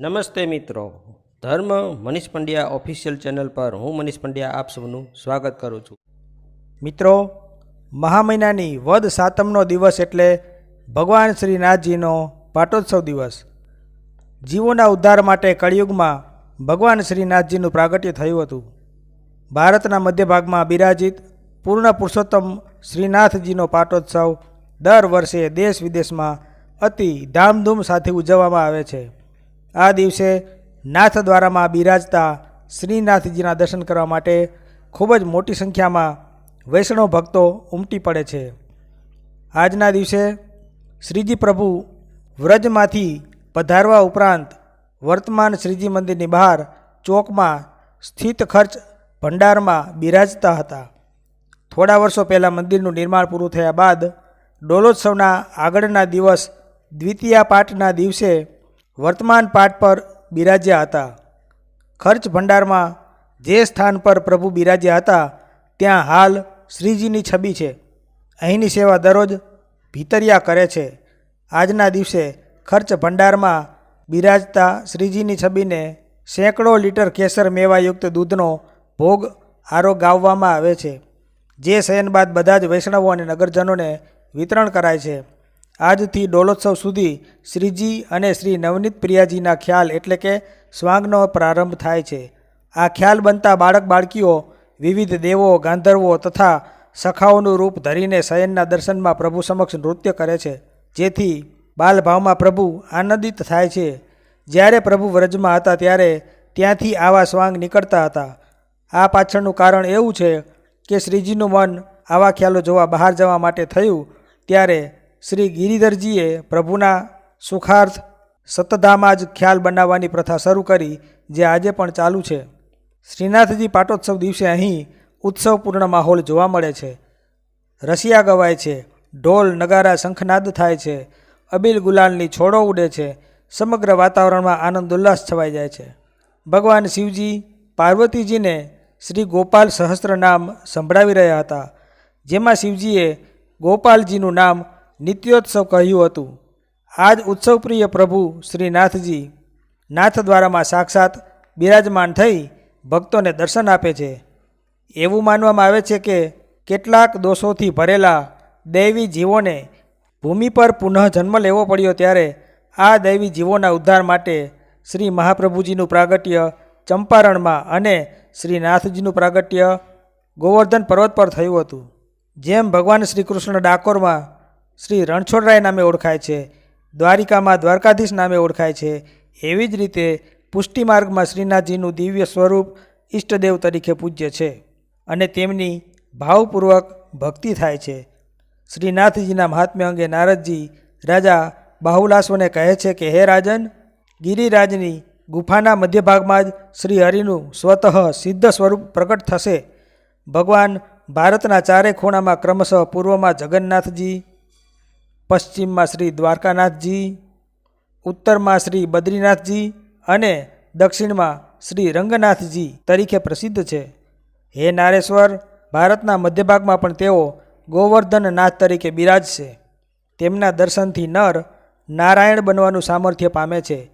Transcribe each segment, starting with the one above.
નમસ્તે મિત્રો. ધર્મ મનીષ પંડ્યા ઓફિશિયલ ચેનલ પર હું મનીષ પંડ્યા આપ સૌનું સ્વાગત કરું છું. મિત્રો, મહા મહિનાની વદ સાતમનો દિવસ એટલે ભગવાન શ્રીનાથજીનો પાટોત્સવ દિવસ. જીવોના ઉદ્ધાર માટે કળિયુગમાં ભગવાન શ્રીનાથજીનું પ્રાગટ્ય થયું હતું. ભારતના મધ્ય ભાગમાં બિરાજિત પૂર્ણ પુરુષોત્તમ શ્રીનાથજીનો પાટોત્સવ દર વર્ષે દેશ વિદેશમાં અતિ ધામધૂમ સાથે ઉજવવામાં આવે છે. આ દિવસે નાથદ્વારામાં બિરાજતા શ્રીનાથજીના દર્શન કરવા માટે ખૂબ જ મોટી સંખ્યામાં વૈષ્ણવ ભક્તો ઉમટી પડે છે. આજના દિવસે શ્રીજી પ્રભુ વ્રજમાંથી પધારવા ઉપરાંત વર્તમાન શ્રીજી મંદિરની બહાર ચોકમાં સ્થિત ખર્ચ ભંડારમાં બિરાજતા હતા. થોડા વર્ષો પહેલાં મંદિરનું નિર્માણ પૂરું થયા બાદ ડોલોત્સવના આગળના દિવસ દ્વિતીય પાઠના દિવસે વર્તમાન પાઠ પર બિરાજ્યા હતા. ખર્ચ ભંડારમાં જે સ્થાન પર પ્રભુ બિરાજ્યા હતા, ત્યાં હાલ શ્રીજીની છબી છે. અહીંની સેવા દરરોજ ભીતરિયા કરે છે. આજના દિવસે ખર્ચ ભંડારમાં બિરાજતા શ્રીજીની છબીને સેંકડો લીટર કેસર મેવાયુક્ત દૂધનો ભોગ આરો ગાવવામાં આવે છે, જે શયન બાદ બધા જ વૈષ્ણવો અને નગરજનોને વિતરણ કરાય છે. આજથી ડોલોત્સવ સુધી શ્રીજી અને શ્રી નવનીત પ્રિયાજીના ખ્યાલ એટલે કે સ્વાંગનો પ્રારંભ થાય છે. આ ખ્યાલ બનતા બાળક બાળકીઓ, વિવિધ દેવો, ગાંધર્વો તથા સખાઓનું રૂપ ધરીને શયનના દર્શનમાં પ્રભુ સમક્ષ નૃત્ય કરે છે. જેથી બાલભાવમાં પ્રભુ આનંદિત થાય છે. જ્યારે પ્રભુ વ્રજમાં હતા ત્યારે ત્યાંથી આવા સ્વાંગ નીકળતા હતા. આ પાછળનું કારણ એવું છે કે શ્રીજીનું મન આવા ખ્યાલો જોવા બહાર જવા માટે થયું, ત્યારે શ્રી ગિરિધરજીએ પ્રભુના સુખાર્થ સતધામાં જ ખ્યાલ બનાવવાની પ્રથા શરૂ કરી, જે આજે પણ ચાલુ છે. શ્રીનાથજી પાટોત્સવ દિવસે અહીં ઉત્સવપૂર્ણ માહોલ જોવા મળે છે. રસિયા ગવાય છે, ઢોલ નગારા શંખનાદ થાય છે, અબીલ ગુલાલની છોડો ઉડે છે, સમગ્ર વાતાવરણમાં આનંદ ઉલ્લાસ છવાઈ જાય છે. ભગવાન શિવજી પાર્વતીજીને શ્રી ગોપાલ સહસ્ત્ર નામ સંભળાવી રહ્યા હતા, જેમાં શિવજીએ ગોપાલજીનું નામ નિત્યોત્સવ કહ્યું હતું. આ જ ઉત્સવપ્રિય પ્રભુ શ્રીનાથજી નાથદ્વારામાં સાક્ષાત બિરાજમાન થઈ ભક્તોને દર્શન આપે છે. એવું માનવામાં આવે છે કે કેટલાક દોષોથી ભરેલા દૈવી જીવોને ભૂમિ પર પુનઃ જન્મ લેવો પડ્યો ત્યારે આ દૈવી જીવોના ઉદ્ધાર માટે શ્રી મહાપ્રભુજીનું પ્રાગટ્ય ચંપારણમાં અને શ્રીનાથજીનું પ્રાગટ્ય ગોવર્ધન પર્વત પર થયું હતું. જેમ ભગવાન શ્રી કૃષ્ણ ડાકોરમાં શ્રી રણછોડરાય નામે ઓળખાય છે, દ્વારિકામાં દ્વારકાધીશ નામે ઓળખાય છે, એવી જ રીતે પુષ્ટિ માર્ગમાં શ્રીનાથજીનું દિવ્ય સ્વરૂપ ઈષ્ટદેવ તરીકે પૂજ્ય છે અને તેમની ભાવપૂર્વક ભક્તિ થાય છે. શ્રીનાથજીના મહાત્મ્ય અંગે નારદજી રાજા બાહુલાસોને કહે છે કે, હે રાજન, ગિરિરાજની ગુફાના મધ્ય ભાગમાં જ શ્રી હરિનું સ્વતઃ સિદ્ધ સ્વરૂપ પ્રગટ થશે. ભગવાન ભારતના ચારે ખૂણામાં ક્રમશઃ પૂર્વમાં જગન્નાથજી પશ્ચિમમાં શ્રી દ્વારકાનાથજી, ઉત્તરમાં શ્રી બદ્રીનાથજી અને દક્ષિણમાં શ્રી રંગનાથજી તરીકે પ્રસિદ્ધ છે. હે નારેશ્વર, ભારતના મધ્ય ભાગમાં પણ તેઓ ગોવર્ધનનાથ તરીકે બિરાજશે તેમના દર્શનથી નર નારાયણ બનવાનું સામર્થ્ય પામે છે.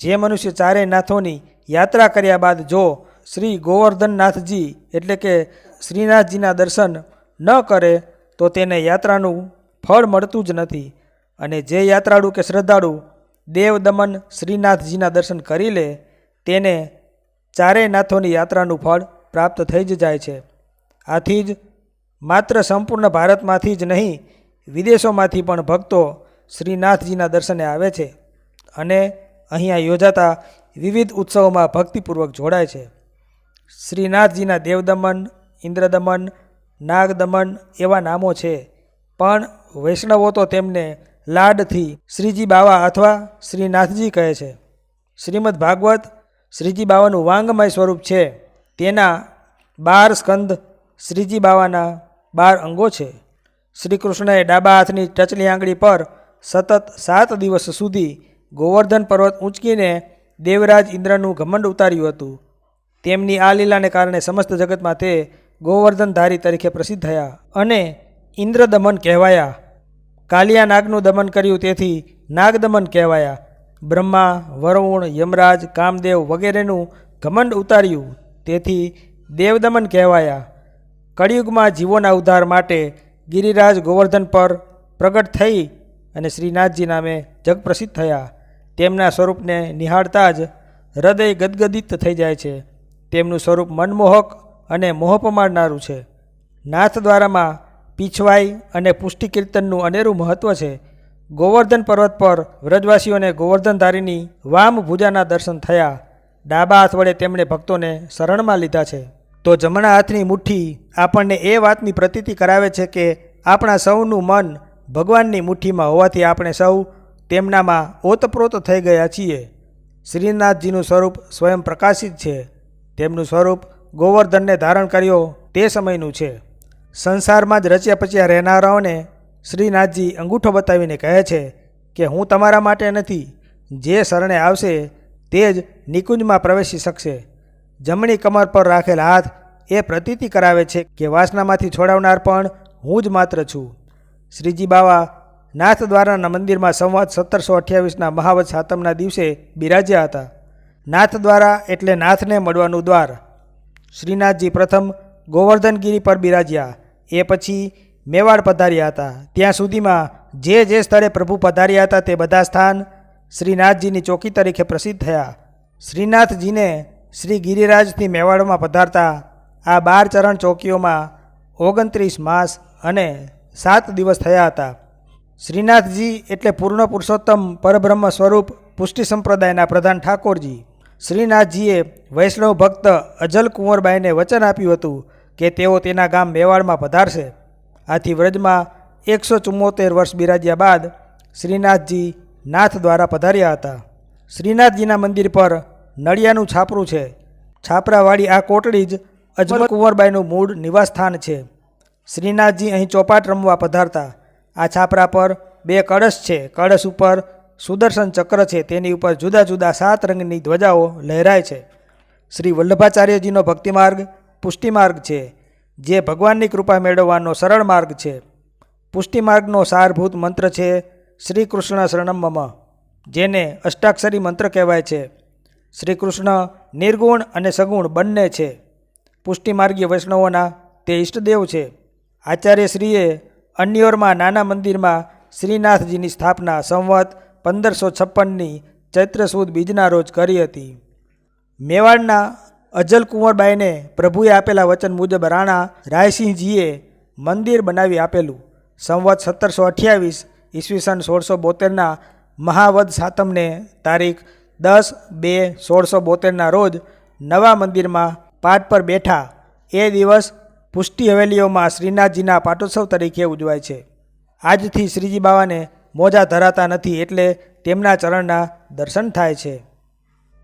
જે મનુષ્ય ચારેય નાથોની યાત્રા કર્યા બાદ જો શ્રી ગોવર્ધનનાથજી એટલે કે શ્રીનાથજીના દર્શન ન કરે, તો તેને યાત્રાનું ફળ મળતું જ નથી. અને જે યાત્રાળુ કે શ્રદ્ધાળુ દેવ દમન શ્રીનાથજીના દર્શન કરી લે, તેને ચારેય નાથોની યાત્રાનું ફળ પ્રાપ્ત થઈ જ જાય છે. આથી જ માત્ર સંપૂર્ણ ભારતમાંથી જ નહીં, વિદેશોમાંથી પણ ભક્તો શ્રીનાથજીના દર્શને આવે છે અને અહીંયા યોજાતા વિવિધ ઉત્સવોમાં ભક્તિપૂર્વક જોડાય છે. શ્રીનાથજીના દેવદમન, ઇન્દ્રદમન, નાગદમન એવા નામો છે, પણ વૈષ્ણવો તો તેમને લાડથી શ્રીજી બાવા અથવા શ્રીનાથજી કહે છે. શ્રીમદ ભાગવત શ્રીજી બાવાનું વાંગમય સ્વરૂપ છે. તેના બાર સ્કંદ શ્રીજી બાવાના બાર અંગો છે. શ્રી કૃષ્ણએ ડાબા હાથની ટચલી આંગળી પર સતત સાત દિવસ સુધી ગોવર્ધન પર્વત ઊંચકીને દેવરાજ ઇન્દ્રનું ઘમંડ ઉતાર્યું હતું. તેમની આ લીલાને કારણે સમસ્ત જગતમાં તે ગોવર્ધનધારી તરીકે પ્રસિદ્ધ થયા અને ઇન્દ્રદમન કહેવાયા. કાલિયા નાગનું દમન કર્યું તેથી નાગદમન કહેવાયા. બ્રહ્મા, વરુણ, યમરાજ, કામદેવ વગેરેનું ઘમંડ ઉતાર્યું. તેથી દેવદમન કહેવાયા, કળિયુગમાં જીવોના ઉદ્ધાર માટે ગિરિરાજ ગોવર્ધન પર પ્રગટ થઈ અને શ્રીનાથજી નામે જગપ્રસિદ્ધ થયા. તેમના સ્વરૂપને નિહાળતા જ હૃદય ગદગદિત થઈ જાય છે. તેમનું સ્વરૂપ મનમોહક અને મોહ પમાડનારું છે. નાથ દ્વારામાં પીછવાઈ અને પુષ્ટિ કીર્તનનું અનેરું મહત્ત્વ છે. ગોવર્ધન પર્વત પર વ્રજવાસીઓને ગોવર્ધનધારીની વામ ભુજાના દર્શન થયા. ડાબા હાથ વડે તેમણે ભક્તોને શરણમાં લીધા છે. તો જમણા હાથની મુઠ્ઠી આપણને એ વાતની પ્રતીતિ કરાવે છે કે આપણા સૌનું મન ભગવાનની મુઠ્ઠીમાં હોવાથી આપણે સૌ તેમનામાં ઓતપ્રોત થઈ ગયા છીએ. શ્રીનાથજીનું સ્વરૂપ સ્વયં પ્રકાશિત છે. તેમનું સ્વરૂપ ગોવર્ધનને ધારણ કર્યો તે સમયનું છે. સંસારમાં જ રચ્યા પચ્યા રહેનારાઓને શ્રીનાથજી અંગૂઠો બતાવીને કહે છે કે હું તમારા માટે નથી, જે શરણે આવશે તે જ નિકુંજમાં પ્રવેશી શકશે. જમણી કમર પર રાખેલ હાથ એ પ્રતીતિ કરાવે છે કે વાસનામાંથી છોડાવનાર પણ હું જ માત્ર છું. શ્રીજી બાવા નાથ દ્વારાના મંદિરમાં સંવાદ સત્તરસો અઠ્યાવીસના મહાવત સાતમના દિવસે બિરાજ્યા હતા. નાથ દ્વારા એટલે નાથને મળવાનું દ્વાર. શ્રીનાથજી પ્રથમ ગોવર્ધનગીરી પર બિરાજ્યા. એ પછી મેવાડ પધાર્યા હતા. ત્યાં સુધીમાં જે જે સ્થળે પ્રભુ પધાર્યા હતા તે બધા સ્થાન શ્રીનાથજીની ચોકી તરીકે પ્રસિદ્ધ થયા. શ્રીનાથજીને શ્રી ગિરિરાજથી મેવાડમાં પધારતા આ બાર ચરણ ચોકીઓમાં ઓગણત્રીસ માસ અને સાત દિવસ થયા હતા. શ્રીનાથજી એટલે પૂર્ણ પુરુષોત્તમ પરબ્રહ્મ સ્વરૂપ પુષ્ટિ સંપ્રદાયના પ્રધાન ઠાકોરજી. શ્રીનાથજીએ વૈષ્ણવ ભક્ત અજલ કુંવરબાઈને વચન આપ્યું હતું. કે તેઓ તેના ગામ મેવાડમાં પધારશે. આથી વ્રજમાં એકસો ચુમ્મોતેર વર્ષ બિરાજ્યા બાદ શ્રીનાથજી નાથ દ્વારા પધાર્યા હતા. શ્રીનાથજીના મંદિર પર નળિયાનું છાપરું છે. છાપરાવાળી આ કોટડી જ અજમલ કુંવરબાઈનું મૂળ નિવાસસ્થાન છે. શ્રીનાથજી અહીં ચોપાટ રમવા પધારતા. આ છાપરા પર બે કળશ છે. કળશ ઉપર સુદર્શન ચક્ર છે. તેની ઉપર જુદા જુદા સાત રંગની ધ્વજાઓ લહેરાય છે. શ્રી વલ્લભાચાર્યજીનો ભક્તિમાર્ગ પુષ્ટિમાર્ગ છે, જે ભગવાનની કૃપા મેળવવાનો સરળ માર્ગ છે. પુષ્ટિમાર્ગનો સારભૂત મંત્ર છે શ્રી કૃષ્ણ શરણમ જેને અષ્ટાક્ષરી મંત્ર કહેવાય છે. શ્રી કૃષ્ણ નિર્ગુણ અને સગુણ બંને છે. પુષ્ટિમાર્ગીય વૈષ્ણવોના તે ઈષ્ટદેવ છે. આચાર્યશ્રીએ અન્યોરમાં નાના મંદિરમાં શ્રીનાથજીની સ્થાપના સંવત પંદરસો છપ્પનની ચૈત્ર સુદ બીજના રોજ કરી હતી. મેવાડના અજલ કુંવરબાઈને પ્રભુએ આપેલા વચન મુજબ રાણા રાયસિંહજીએ મંદિર બનાવી આપેલું. સંવત સત્તરસો અઠ્યાવીસ ઈસવીસન સોળસો બોતેરના મહાવદ સાતમને તારીખ દસ બે સોળસો બોતેરના રોજ નવા મંદિરમાં પાટ પર બેઠા. એ દિવસ પુષ્ટિ હવેલીઓમાં શ્રીનાથજીના પાટોત્સવ તરીકે ઉજવાય છે. આજથી શ્રીજી બાવાને મોજા ધરાતા નથી એટલે તેમના ચરણના દર્શન થાય છે.